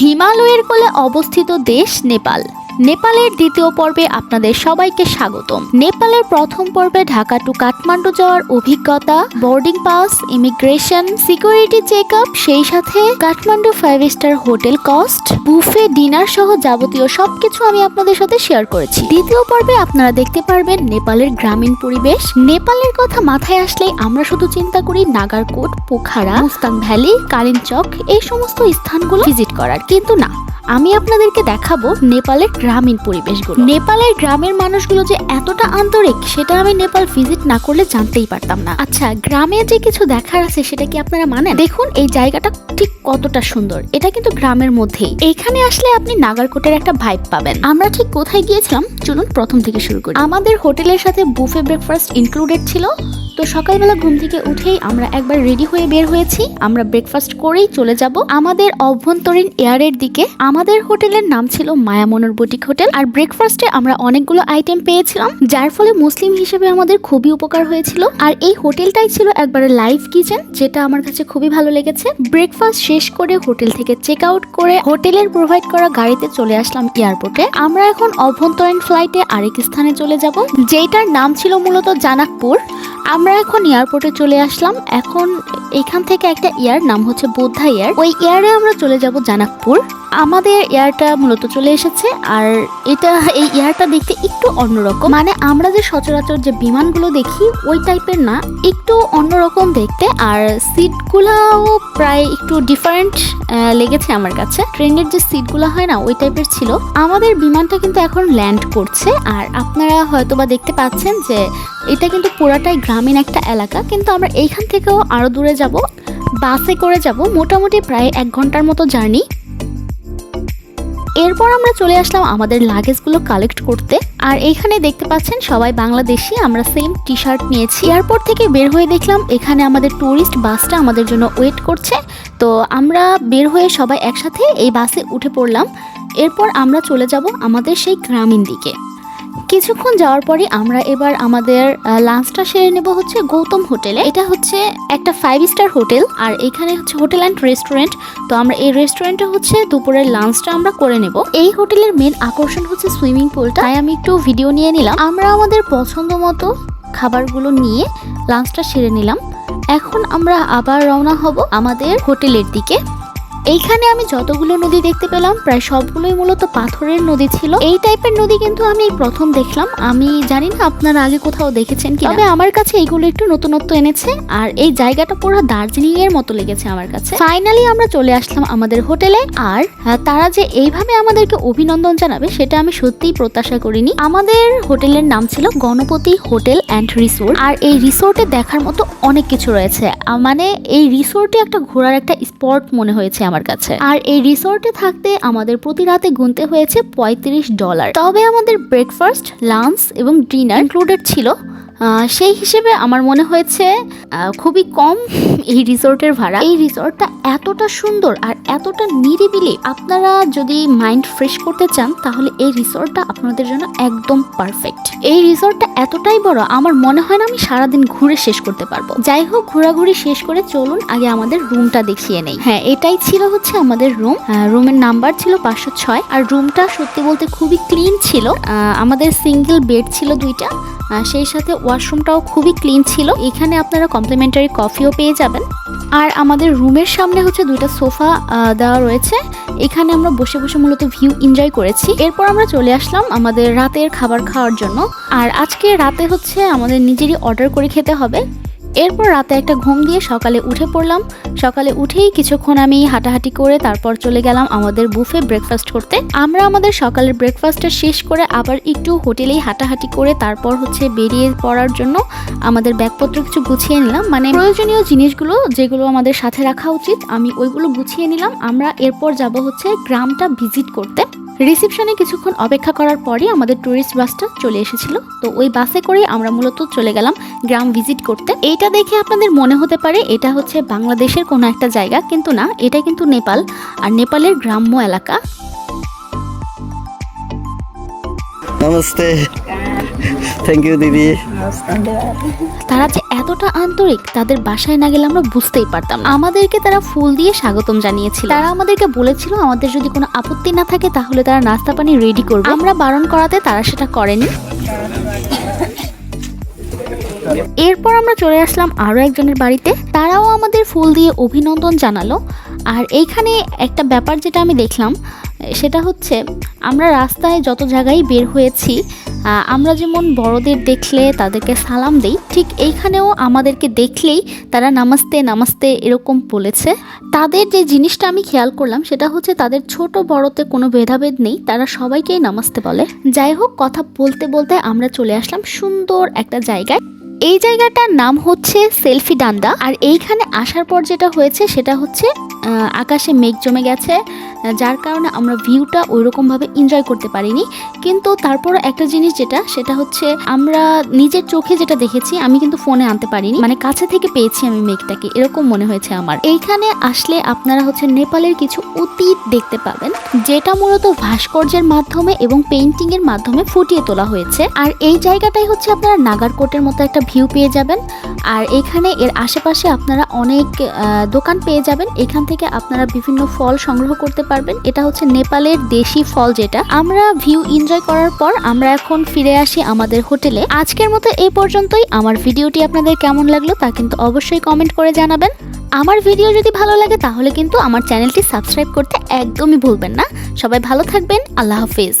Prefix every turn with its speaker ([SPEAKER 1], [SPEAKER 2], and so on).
[SPEAKER 1] হিমালয়ের কোলে অবস্থিত দেশ নেপাল। নেপালের দ্বিতীয় পর্বে আপনাদের সবাইকে স্বাগতম। নেপালের প্রথম পর্বে ঢাকা টু কাঠমান্ডু যাওয়ার অভিজ্ঞতা boarding pass immigration security check up সেই সাথে Kathmandu five star hotel cost buffet dinner সহ যাবতীয় সবকিছু আমি আপনাদের সাথে শেয়ার করেছি। দ্বিতীয় পর্বে আপনারা দেখতে পারবেন নেপালের গ্রামীণ পরিবেশ। নেপালের কথা মাথায় আসলেই আমরা শুধু চিন্তা করি নাগারকোট, পোখারা, মুস্তাং ভ্যালি কালিনচক এই সমস্ত স্থানগুলো ভিজিট করার। কিন্তু না আমি আপনাদেরকে দেখাবো নেপালের গ্রামীণ পরিবেশগুলো। নেপালের গ্রামের মানুষগুলো যে এতটা আন্তরিক, সেটা আমি নেপাল ভিজিট না করলে জানতেই পারতাম না। আচ্ছা গ্রামে যে কিছু দেখার আছে, সেটা কি আপনারা মানেন? দেখুন, এই জায়গাটা ঠিক কতটা সুন্দর। এটা কিন্তু গ্রামের মধ্যেই। এখানে আসলে আপনি নাগারকোটের একটা ভাইব পাবেন। আমরা ঠিক কোথায় গিয়েছিলাম? চলুন প্রথম থেকে শুরু করি। আমাদের হোটেলের সাথে বুফে ব্রেকফাস্ট ইনক্লুডেড ছিল। তো সকালবেলা ঘুম থেকে উঠেই আমরা একবার রেডি হয়ে বের হয়েছি। আমরা ব্রেকফাস্ট করেই চলে যাব। আমাদের অভ্যন্তরীণ এয়ারের দিকে। আমাদের হোটেলের নাম ছিল মায়ামনোর বুটিক হোটেল। আর ব্রেকফাস্টে আমরা অনেকগুলো আইটেম পেয়েছিলাম, যার ফলে মুসলিম হিসেবে আমাদের খুবই উপকার হয়েছিল। আর এই হোটেলটাই ছিল একবারে লাইভ কিচেন যেটা আমার কাছে খুবই ভালো লেগেছে। ব্রেকফাস্ট শেষ করে হোটেল থেকে চেক আউট করে হোটেলের প্রোভাইড করা গাড়িতে চলে আসলাম এয়ারপোর্টে আমরা এখন অভ্যন্তরীণ ফ্লাইটে আরেক স্থানে চলে যাব যেটার নাম ছিল মূলত জানাকপুর। আমরা এখন এয়ারপোর্টে চলে আসলাম। এখন এখান থেকে একটা এয়ার নাম হচ্ছে বোদ্ধা এয়ার ওই এয়ারে আমরা চলে যাব জানাকপুর। আমাদের এয়ারটা মূলত চলে এসেছে আর এটা, এই এয়ারটা দেখতে একটু অন্যরকম। মানে আমরা যে সচরাচর যে বিমানগুলো দেখি, ওই টাইপের না, একটু অন্যরকম দেখতে। আর সিটগুলাও প্রায় একটু ডিফারেন্ট লেগেছে আমার কাছে। ট্রেনের যে সিটগুলো হয় না, ওই টাইপের ছিল। আমাদের বিমানটা কিন্তু এখন ল্যান্ড করছে। আর আপনারা হয়তোবা দেখতে পাচ্ছেন যে এটা কিন্তু পুরাটাই গ্রামীণ একটা এলাকা। কিন্তু আমরা এইখান থেকেও আরও দূরে যাব, বাসে করে যাব। মোটামুটি প্রায় এক ঘণ্টার মতো জার্নি। এরপর আমরা চলে আসলাম আমাদের লাগেজগুলো কালেক্ট করতে। আর এখানে দেখতে পাচ্ছেন সবাই বাংলাদেশি, আমরা সেম টি শার্ট নিয়েছি। এয়ারপোর্ট থেকে বের হয়ে দেখলাম এখানে আমাদের ট্যুরিস্ট বাসটা আমাদের জন্য ওয়েট করছে। তো আমরা বের হয়ে সবাই একসাথে এই বাসে উঠে পড়লাম। এরপর আমরা চলে যাব আমাদের সেই গ্রামীণ দিকে। কিছুক্ষণ যাওয়ার পরে আমরা এবার আমাদের লাঞ্চটা সেরে নেব হচ্ছে গৌতম হোটেলে। এটা হচ্ছে একটা ফাইভ স্টার হোটেল আর এখানে হচ্ছে হোটেল অ্যান্ড রেস্টুরেন্ট তো আমরা এই রেস্টুরেন্টে হচ্ছে দুপুরের লাঞ্চটা আমরা করে নেব। এই হোটেলের মেন আকর্ষণ হচ্ছে সুইমিং পুলটা তাই আমি একটু ভিডিও নিয়ে নিলাম। আমরা আমাদের পছন্দ মতো খাবারগুলো নিয়ে লাঞ্চটা সেরে নিলাম। এখন আমরা আবার রওনা হব আমাদের হোটেলের দিকে। এইখানে আমি যতগুলো নদী দেখতে পেলাম, প্রায় সবগুলোই মূলত পাথরের নদী ছিল। এই টাইপের নদী কিন্তু আমি প্রথম দেখলাম। আমি জানি না আপনারা আগে কোথাও দেখেছেন কি তবে আমার কাছে এইগুলো একটু নতুনত্ব এনেছে, আর এই জায়গাটা পুরো দার্জিলিং এর মতো লেগেছে আমার কাছে। ফাইনালি আমরা চলে আসলাম আমাদের হোটেলে, আর তারা যে এইভাবে আমাদেরকে অভিনন্দন জানাবে, সেটা আমি সত্যিই প্রত্যাশা করিনি। আমাদের হোটেলের নাম ছিল গণপতি হোটেল অ্যান্ড রিসোর্ট, আর এই রিসোর্টে দেখার মতো অনেক কিছু রয়েছে। মানে এই রিসোর্টে একটা ঘোরার একটা স্পট মনে হয়েছে আমার কাছে। আর এই রিসোর্টে থাকতে আমাদের প্রতি রাতে গুনতে হয়েছে পঁয়ত্রিশ ডলার। তবে আমাদের ব্রেকফাস্ট লাঞ্চ এবং ডিনার ইনক্লুডেড ছিল সেই হিসেবে আমার মনে হয়েছে খুবই কম এই রিসোর্টের ভাড়া। এই রিসোর্টটা এতটা সুন্দর আর এতটা নিরিবিলি। আপনারা যদি মাইন্ড ফ্রেশ করতে চান, তাহলে এই রিসোর্টটা আপনাদের জন্য একদম পারফেক্ট। এই রিসোর্টটা এতটাই বড়, আমার মনে হয় না আমি সারাদিন ঘুরে শেষ করতে পারব। যাই হোক, ঘোরাঘুরি শেষ করে চলুন, আগে আমাদের রুমটা দেখিয়ে নেই। হ্যাঁ এটাই ছিল হচ্ছে আমাদের রুম। রুমের নাম্বার ছিল পাঁচশো ছয়, আর রুমটা সত্যি বলতে খুবই ক্লিন ছিল। আমাদের সিঙ্গেল বেড ছিল দুইটা। সেই সাথে ওয়াশরুমটাও খুবই ক্লিন ছিল। এখানে আপনারা কমপ্লিমেন্টারি কফিও পেয়ে যাবেন। আর আমাদের রুমের সামনে হচ্ছে দুইটা সোফা দেওয়া রয়েছে। এখানে আমরা বসে বসে মূলত ভিউ এনজয় করেছি। এরপর আমরা চলে আসলাম আমাদের রাতের খাবার খাওয়ার জন্য। আর আজকে রাতে হচ্ছে আমাদের নিজেরই অর্ডার করে খেতে হবে। এরপর রাতে একটা ঘুম দিয়ে সকালে উঠে পড়লাম। সকালে উঠেই কিছুক্ষণ আমি হাঁটাহাঁটি করে তারপর চলে গেলাম আমাদের বুফে ব্রেকফাস্ট করতে। আমরা আমাদের সকালের ব্রেকফাস্টটা শেষ করে আবার একটু হোটেলেই হাঁটাহাঁটি করে তারপর হচ্ছে বেরিয়ে পড়ার জন্য আমাদের ব্যাগপত্র কিছু গুছিয়ে নিলাম। মানে প্রয়োজনীয় জিনিসগুলো যেগুলো আমাদের সাথে রাখা উচিত, আমি ওইগুলো গুছিয়ে নিলাম। আমরা এরপর যাব হচ্ছে গ্রামটা ভিজিট করতে। রিসেপশনে কিছুক্ষণ অপেক্ষা করার পরে আমাদের ট্যুরিস্ট বাসটা চলে এসেছিল। তো ওই বাসে করে আমরা মূলত চলে গেলাম গ্রাম ভিজিট করতে। এইটা দেখে আপনাদের মনে হতে পারে এটা হচ্ছে বাংলাদেশের কোনো একটা জায়গা কিন্তু না এটা কিন্তু নেপাল। আর নেপালের গ্রাম্য এলাকা।
[SPEAKER 2] নমস্তে। থ্যাংক ইউ দিদি।
[SPEAKER 1] তারা এতটা আন্তরিক, তাদের বাসায় না গেলে আমরা বুঝতেই পারতাম আমাদেরকে তারা ফুল দিয়ে স্বাগতম জানিয়েছিল। তারা আমাদেরকে বলেছিল, আমাদের যদি কোনো আপত্তি না থাকে, তাহলে তারা নাস্তা পানি রেডি করবে। আমরা বারণ করাতে তারা সেটা করেনি। এরপর আমরা চলে আসলাম আরও একজনের বাড়িতে। তারাও আমাদের ফুল দিয়ে অভিনন্দন জানালো। আর এইখানে একটা ব্যাপার যেটা আমি দেখলাম, সেটা হচ্ছে, আমরা রাস্তায় যত জায়গায় বের হয়েছি আমরা যেমন বড়দের দেখলে তাদেরকে সালাম দেই, ঠিক এইখানেও আমাদেরকে দেখলেই তারা নামাস্তে নামাস্তে এরকম বলেছে। তাদের যে জিনিসটা আমি খেয়াল করলাম সেটা হচ্ছে তাদের ছোট বড়তে কোনো ভেদাভেদ নেই, তারা সবাইকেই নামাস্তে বলে। যাই হোক, কথা বলতে বলতে আমরা চলে আসলাম সুন্দর একটা জায়গায়। এই জায়গাটার নাম হচ্ছে সেলফি ডান্ডা, আর এইখানে আসার পর যেটা হয়েছে সেটা হচ্ছে আকাশে মেঘ জমে গেছে যার কারণে আমরা ভিউটা ওইরকমভাবে এনজয় করতে পারিনি। কিন্তু তারপর একটা জিনিস যেটা, সেটা হচ্ছে আমরা নিজের চোখে যেটা দেখেছি, আমি কিন্তু ফোনে আনতে পারিনি। মানে কাছে থেকে পেয়েছি আমি মেঘটাকে, এরকম মনে হয়েছে আমার। এইখানে আসলে আপনারা হচ্ছে নেপালের কিছু অতীত দেখতে পাবেন, যেটা মূলত ভাস্কর্যের মাধ্যমে এবং পেইন্টিং এর মাধ্যমে ফুটিয়ে তোলা হয়েছে। আর এই জায়গাটাই হচ্ছে আপনারা নাগারকোটের মতো একটা ভিউ পেয়ে যাবেন। আর এখানে এর আশেপাশে আপনারা অনেক দোকান পেয়ে যাবেন। এখান থেকে আপনারা বিভিন্ন ফল সংগ্রহ করতে পারবেন। এটা হচ্ছে নেপালের দেশি ফল যেটা। আমরা ভিউ এনজয় করার পর আমরা এখন ফিরে আসি আমাদের হোটেলে। আজকের মতো এই পর্যন্তই। আমার ভিডিওটি আপনাদের কেমন লাগল তা কিন্তু অবশ্যই কমেন্ট করে জানাবেন। আমার ভিডিও যদি ভালো লাগে তাহলে কিন্তু আমার চ্যানেলটি সাবস্ক্রাইব করতে একদমই ভুলবেন না। সবাই ভালো থাকবেন। আল্লাহ হাফিজ।